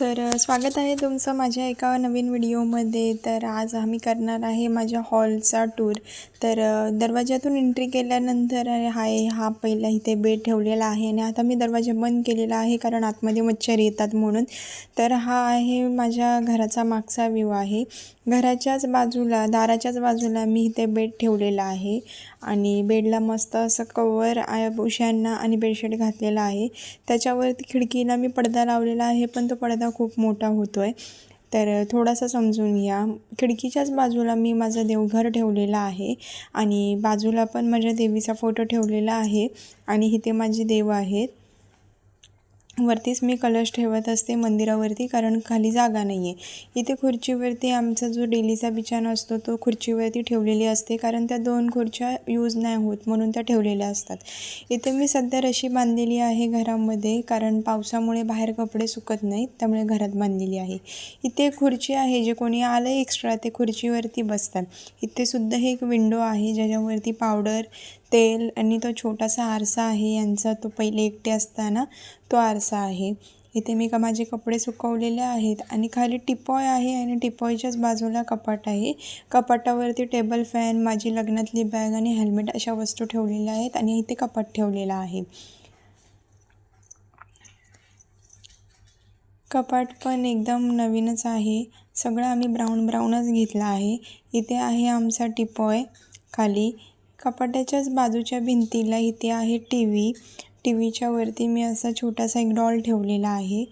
तर स्वागत आहे तुमचं माझ्या एका नवीन व्हिडिओमध्ये. तर आज आम्ही करणार आहे माझ्या हॉलचा टूर. तर दरवाज्यातून दरवाजातून एंट्री केल्यानंतर हाय हा पहिला इथे बेड ठेवलेला आहे आणि आता मी दरवाजा बंद केलेला आहे कारण आतमध्ये मच्छर येतात म्हणून. तर हा आहे माझ्या घराचा मागचा व्ह्यू आहे. घराच्याच बाजूला दाराच्याच बाजूला मी इथे बेड ठेवलेला आहे आणि बेडला मस्त असं कवर उश्यांना उशांना आणि बेडशीट घातलेला आहे. त्याच्यावरती खिडकीला मी पडदा लावलेला आहे पण तो पडदा खूप मोठा होतो आहे तर थोडासा समजून घ्या. खिडकीच्याच बाजूला मी माझं देवघर ठेवलेलं आहे आणि बाजूला पण माझ्या देवीचा फोटो ठेवलेला आहे आणि इथे माझे देव आहेत. वरतीच मी कलश ठेवत असते मंदिरावरती कारण खाली जागा नाही आहे इथे खुर्चीवरती आमचा जो डेलीचा बिछाना असतो तो खुर्चीवरती ठेवलेली असते कारण त्या दोन खुर्च्या यूज नाही होत म्हणून त्या ठेवलेल्या असतात. इथे मी सध्या रशी बांधलेली आहे घरामध्ये कारण पावसामुळे बाहेर कपडे सुकत नाहीत त्यामुळे घरात बांधलेली आहे. इथे खुर्ची आहे जे कोणी आलं एक्स्ट्रा ते खुर्चीवरती बसतात. इथे सुद्धा हे एक विंडो आहे ज्याच्यावरती पावडर तेल आणि तो छोटासा आरसा आहे यांचा तो पहिले एकटे असताना तो आरसा आहे. इथे मी का माझे कपडे सुकवलेले आहेत आणि खाली टिपॉय आहे आणि टिपॉयच्याच बाजूला कपाट आहे. कपाटावरती टेबल फॅन माझी लग्नातली बॅग आणि हेल्मेट अशा वस्तू ठेवलेल्या आहेत आणि इथे कपाट ठेवलेला आहे. कपाट पण एकदम नवीनच आहे. सगळं आम्ही ब्राऊन ब्राऊनच घेतलं आहे. इथे आहे आमचा टिपॉय खाली. कपाटाच्याच बाजूच्या भिंतीला इथे आहे टी व्ही. टी व्हीच्या वरती मी असा छोटासा एक डॉल ठेवलेला आहे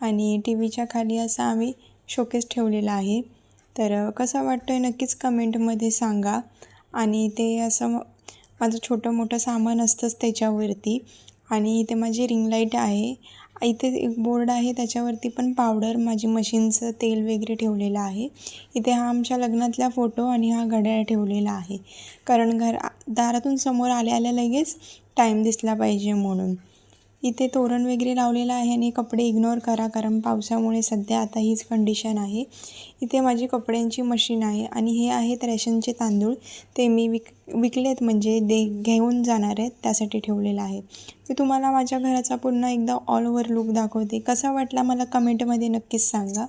आणि टी व्हीच्या खाली असा आम्ही शोकेस ठेवलेला आहे. तर कसा वाटतो आहे नक्कीच कमेंटमध्ये सांगा. आणि ते असं माझं छोटं मोठं सामान असतंच त्याच्यावरती. आणि इथे माझी रिंग लाइट आहे. इथे एक बोर्ड आहे त्याच्यावरती पण पावडर माझी मशीनचं तेल वगैरे ठेवलेलं आहे. इथे हा आमच्या लग्नातला फोटो आणि हा घड्याळ ठेवलेला आहे. कारण घर दारातून समोर आल्या आल्या लगेच टाईम दिसला पाहिजे म्हणून. इथे तोरण वगैरे लावलेलं आहे आणि कपडे इग्नोर करा कारण पावसामुळे सध्या आता हीच कंडिशन आहे. इथे माझी कपड्यांची मशीन आहे आणि हे आहेत रेशनचे तांदूळ. ते मी विक विकलेत म्हणजे दे घेऊन जाणार आहेत त्यासाठी ठेवलेलं आहे. मी तुम्हाला माझ्या घराचा पुन्हा एकदा ऑल ओव्हर लुक दाखवते. कसा वाटला मला कमेंटमध्ये नक्कीच सांगा.